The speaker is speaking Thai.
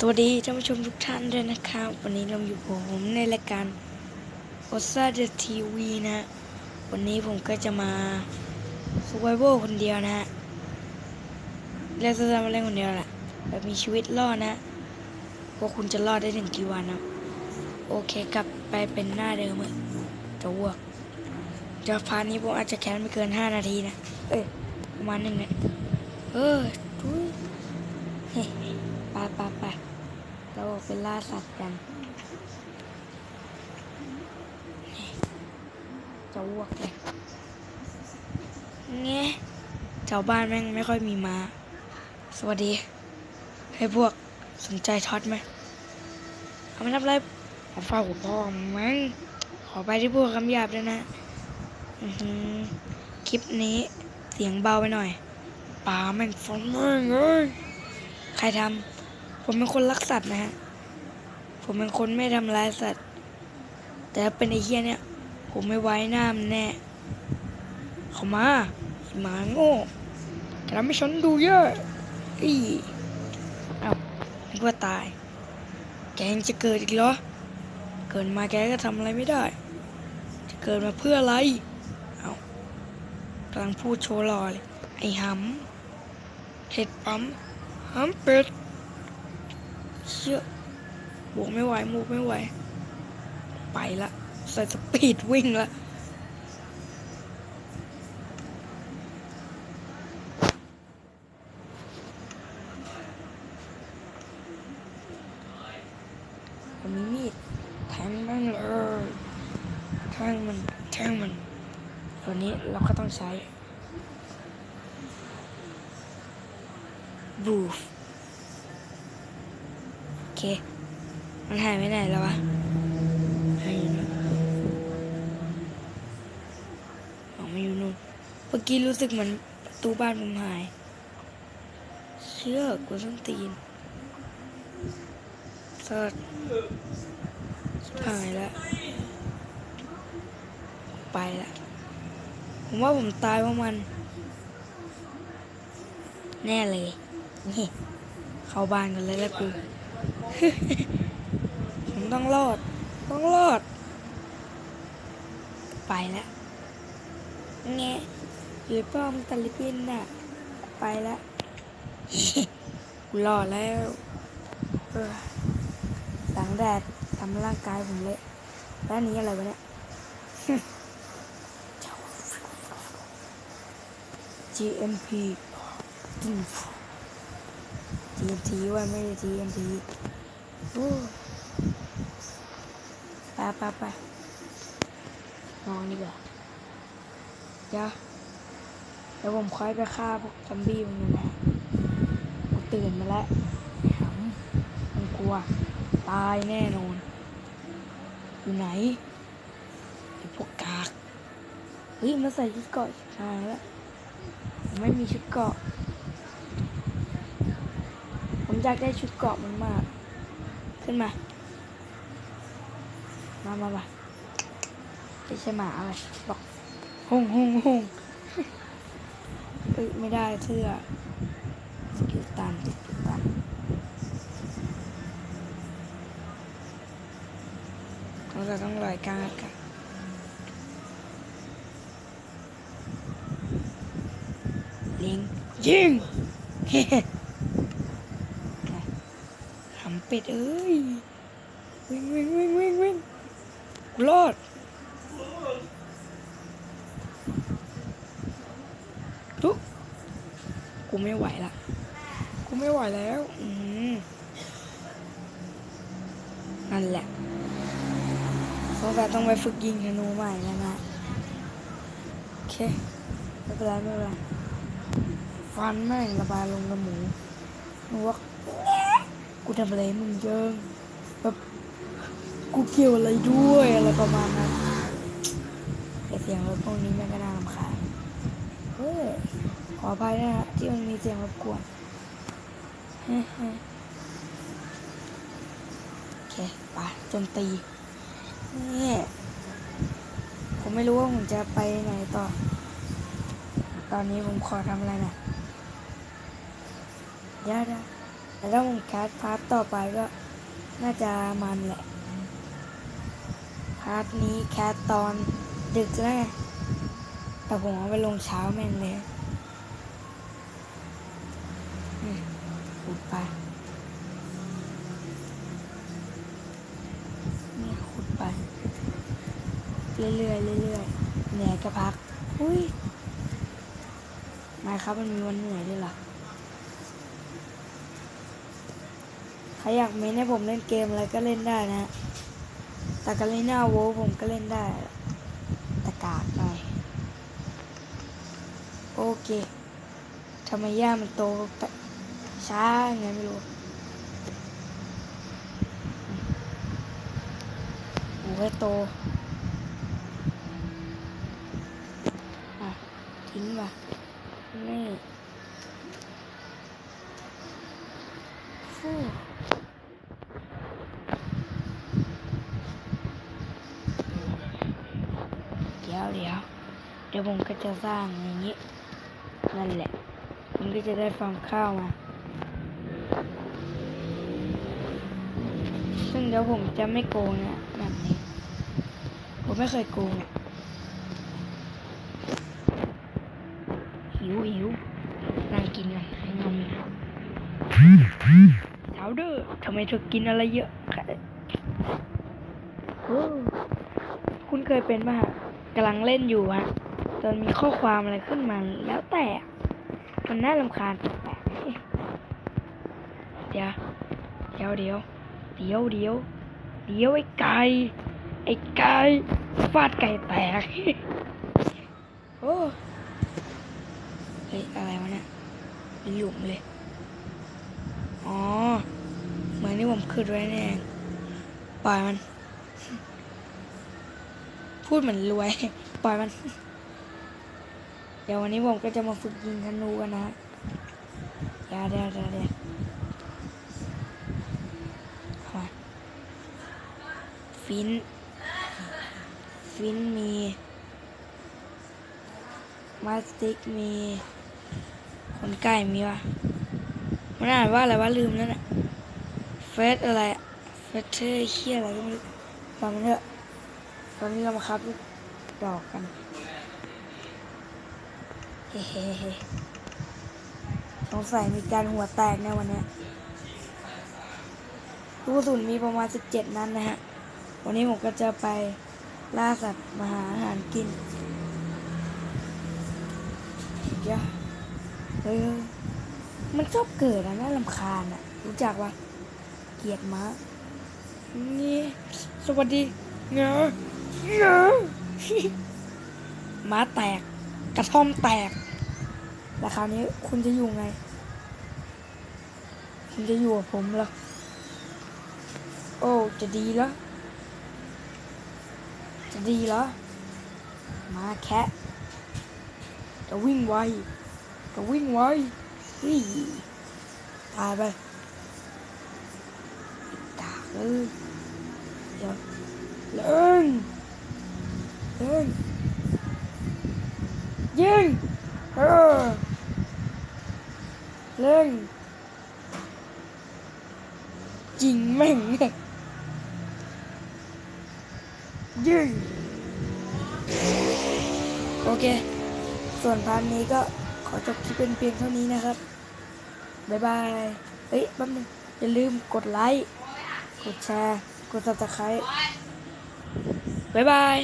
สวัสดีท่านผู้ชมทุกท่านด้วยนะครับ วันนี้เราอยู่ผมในรายการโอซาเดทีวีนะ วันนี้ผมก็จะมาสว i เ a l คนเดียวนะฮะเล่นจะทำอะไรคนเดียวแหละแบบมีชีวิตรอดนะว่าคุณจะรอดได้ถึงกี่วันนะโอเคกลับไปเป็นหน้าเดิมเลยจะวกจะพานี้ผมอาจจะแค้นไม่เกิน 5 นาทีนะ เอ้ยประมาณหนึ่งเนี่ยเออทุยเฮ้ไปไปไป เราออกไปล่าสัตว์กัน จะอ้วกเลยเงี้ยแถวบ้านแม่งไม่ค่อยมีมา สวัสดี ให้พวกสนใจท็อตไหมเอาไม่ทำอะไรผมฝากหัวพ่อมั้งขอไปที่พวกคำหยาบด้วยนะอือหือคลิปนี้เสียงเบาไปหน่อยป่าแม่งฝนแม่งเอ้ยใครทำ ผมเป็นคนรักสัตว์นะฮะ ผมเป็นคนไม่ทำร้ายสัตว์ แต่ถ้าเป็นไอ้เหี้ยเนี่ย ผมไม่ไว้หน้ามันแน่ เขามาไอ้หมาโง่จะทำให้ฉันดูเยอะอีเอ้านึกว่าตาย แกยังจะเกิดอีกเหรอ เกิดมาแกก็ทำอะไรไม่ได้ จะเกิดมาเพื่ออะไร เอากำลังพูดโชว์ลอเลยไอ้หำเห็ดปั๊มฮัมเป็ด เชื่อบวกไม่ไหวบวกไม่ไหว ไปละใส่สปีดวิ่งละผมมีมีดแทงมันเลยแทงมันแทงมันตัวนี้เราก็ต้องใช้บูฟ เค มันหายไปไหนแล้ววะหายอยู่นู่นออกมาอยู่นู่นเมื่อกี้รู้สึกเหมือนประตูบ้านผมหาย เชื่อกูต้องตีนสดหายแล้ว ไปละผมว่าผมตายเพราะมัน แน่เลย นี่ เข้าบ้านกันเลยแล้วกู ผมต้องรอด ต้องรอด ไปแล้วแงะอยู่ป้อมตะลิปินน่ะ ไปแล้วกูรอดแล้วเออแสงแดดทำร่างกายผมเละแล้วอันนี้อะไรวะเนี่ย GMP ตึ้ง TNT ว่าไม่ได้ TNT โอ้ ไปไปไปนอนดีกว่าเดี๋ยวเดี๋ยวผมค่อยไปฆ่าพวกซอมบี้มันนะกูตื่นมาแล้วไอ้หำมันกลัว ตายแน่นอน อยู่ไหนไอพวกกากเฮ้ยมาใส่ชุดเกาะหายแล้วไม่มีชุดเกาะ ผมอยากได้ชุดเกาะมันมาก ขึ้นมา มามามาไม่ใช่หมาอะไรบอกฮงฮงฮงเอ้ยไม่ได้เสื้อสกิลตันสกิลตันเราจะต้องลอยกลางอากาศเลิงยิงเฮ้หำเป็ดเอ้ยวิ่งวิ่งวิ่งวิ่งวิ่งกูรอดทุกกูไม่ไหวละกูไม่ไหวแล้วอืมนั่นแหละสงสัยต้องไปฝึกยิงธนูใหม่แล้วนะโอเคไม่เป็นไรไม่เป็นไรฟันแม่งระบายลงกับหมูนว่า กูทำอะไรมึงเยิงแบบกูเกี่ยวอะไรด้วยอะไรประมาณนั้นแต่เสียงรถพวกนี้แม่งก็น่ารำคาญเฮ้ยขออภัยนะฮะที่มันมีเสียงรบกวนโอเคไปจมตีนี่ผมไม่รู้ว่าผมจะไปไหนต่อ ตอนนี้ผมขอทำอะไรหนะยวเดี๋ย แต่ถ้าผมแคสพาร์ทต่อไปก็น่าจะมันแหละ พาร์ทนี้แคสตอนดึกแล้วไงแต่ผมเอาไปลงเช้าแม่งเลยขุดไปนี่ขุดไป เรื่อยๆเรื่อยๆเหนื่อยก็พัก อุ้ยไม่ครับมันมีวันเหนื่อยด้วยหรอ ใครอยากเมนให้ผมเล่นเกมอะไรก็เล่นได้นะแต่การเล่นหน้าโวผมก็เล่นได้แต่กากหน่อย โอเคทำไมย่ามันโตไปช้าไงไม่รู้โอ้ยโตอะทิ้งว่ะนี่ฟู ดี๋ยวผมก็จะสร้างอย่างนี้ นั่นแหละ มันก็จะได้ฟาร์มข้าวมา ซึ่งเดี๋ยวผมจะไม่โกงนะแบบนี้ ผมไม่เคยโกงหิวหิวนั่งกินกันให้นมสาวเด้อทำไมเธอกินอะไรเยอะคุณเคยเป็นป่ะฮะกำลังเล่นอยู่ฮะ จนมีข้อความอะไรขึ้นมาแล้วแต่ มันน่ารำคาญแปลกๆเดี๋ยวเดี๋ยวเดี๋ยวเดี๋ยวเดี๋ยวเดี๋ยวไอ้ไก่ไอ้ไก่ฟาดไก่แตกโอ้เฮ้ยอะไรวะเนี่ยเป็นหลุมเลย อ๋อ เหมือนที่ผมคืดไว้นี่เองปล่อยมัน พูดเหมือนรวย ปล่อยมัน เดี๋ยววันนี้ผมก็จะมาฝึกยิงธนูกันนะเดี๋ยวเดี๋ยวเดี๋ยวเดี๋ยวมาฟิน ฟินมีมาสติกมีคนไก่มีวะมันอ่านว่าอะไรวะลืมแล้วน่ะเฟสอะไรเฟสเทอร์เคียอะไรก็ไม่รู้ตามมันเถอะตอนนี้เรามาครับดอกกัน สงสัยมีการหัวแตกในวันเนี้ยลูกกระสุนมีประมาณ 17 นัดนะฮะ วันนี้ผมก็จะไปล่าสัตว์มาหาอาหารกินเดี๋ยวเฮ้ยเฮ้ยมันชอบเกิดอะน่าลำคาญอะรู้จักว่าเกลียดม้านี่สวัสดีเงาเงาม้าแตก กระท่อมแตกแล้วคราวนี้คุณจะอยู่ไง คุณจะอยู่กับผมเหรอ โอ้ จะดีเหรอ จะดีเหรอ มาแคะจะวิ่งไวจะวิ่งไวเฮ้ยตายไปตากเลยเดี๋ยวเล่นเล่น ยิงเออเล่นยิงแม่งเนี่ยยิงโอเค ส่วนพาร์ทนี้ก็ขอจบคลิปเป็นเพียงเท่านี้นะครับ บ๊ายบาย เฮ้ยแป๊บนึงอย่าลืมกดไลค์ กดแชร์ กด subscribe บ๊ายบาย